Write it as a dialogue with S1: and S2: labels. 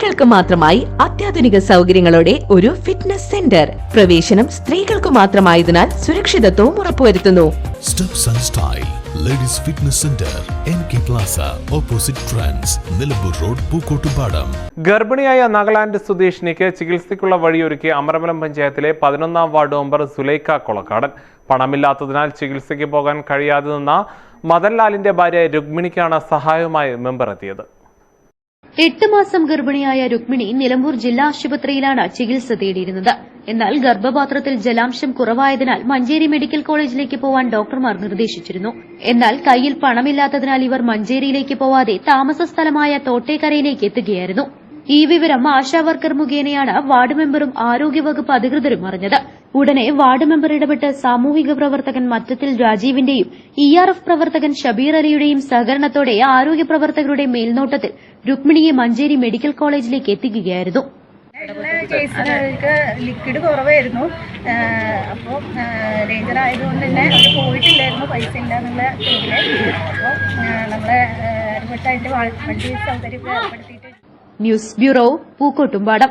S1: സ്ത്രീകൾക്ക് മാത്രമായി അത്യാധുനിക സൗകര്യങ്ങളോടെ ഒരു ഫിറ്റ്നസ് സെന്റർ പ്രവേശനം സ്ത്രീകൾക്ക് മാത്രമായതിനാൽ സുരക്ഷിതത്വവും ഉറപ്പുവരുത്തുന്നു.
S2: Ladies fitness centre N K plaza opposite trans Nilambur road Pookkottupadam
S3: ഗർഭിണിയായ നാഗാലാൻഡ് സ്വദേശിനിക്ക് ചികിത്സയ്ക്കുള്ള വഴിയൊരുക്കി അമരമലം പഞ്ചായത്തിലെ പതിനൊന്നാം വാർഡ് മെമ്പർ സുലൈക്ക കൊളക്കാടൻ. പണമില്ലാത്തതിനാൽ ചികിത്സയ്ക്ക് പോകാൻ കഴിയാതെ നിന്ന മദൻലാലിന്റെ ഭാര്യ രുക്മിണിക്കാണ് സഹായവുമായി മെമ്പർ എത്തിയത്.
S4: എട്ട് മാസം ഗർഭിണിയായ രുക്മിണി നിലമ്പൂർ ജില്ലാ ആശുപത്രിയിലാണ് ചികിത്സ തേടിയിരുന്നത്. എന്നാൽ ഗർഭപാത്രത്തിൽ ജലാംശം കുറവായതിനാൽ മഞ്ചേരി മെഡിക്കൽ കോളേജിലേക്ക് പോവാൻ ഡോക്ടർമാർ നിർദ്ദേശിച്ചിരുന്നു. എന്നാൽ കയ്യിൽ പണമില്ലാത്തതിനാൽ ഇവർ മഞ്ചേരിയിലേക്ക് പോവാതെ താമസ സ്ഥലമായ തോട്ടേക്കരയിലേക്ക് എത്തുകയായിരുന്നു. ഈ വിവരം ആശാവർക്കർ മുഖേനയാണ് വാർഡ് മെമ്പറും ആരോഗ്യവകുപ്പ് അധികൃതരും അറിഞ്ഞത്. ഉടനെ വാർഡ് മെമ്പർ ഇടപെട്ട് സാമൂഹിക പ്രവർത്തകൻ മറ്റത്തിൽ രാജീവിന്റെയും ഇ ആർ എഫ് പ്രവർത്തകൻ ഷബീർ അലിയുടെയും സഹകരണത്തോടെ ആരോഗ്യ പ്രവർത്തകരുടെ മേൽനോട്ടത്തിൽ രുക്മിണിയെ മഞ്ചേരി മെഡിക്കൽ കോളേജിലേക്ക് എത്തിക്കുകയായിരുന്നു.
S5: കേസിനവർക്ക് ലിക്വിഡ് കുറവായിരുന്നു. അപ്പോൾ ഡേഞ്ചർ ആയതുകൊണ്ട് തന്നെ അവർ പോയിട്ടില്ലായിരുന്നു പൈസ ഇല്ല എന്നുള്ള അപ്പോൾ നമ്മളെ ഇടപെട്ടായിട്ട് വണ്ടി സൗകര്യം ഏർപ്പെടുത്തിയിട്ട്
S4: news bureau Pookkottumpadam.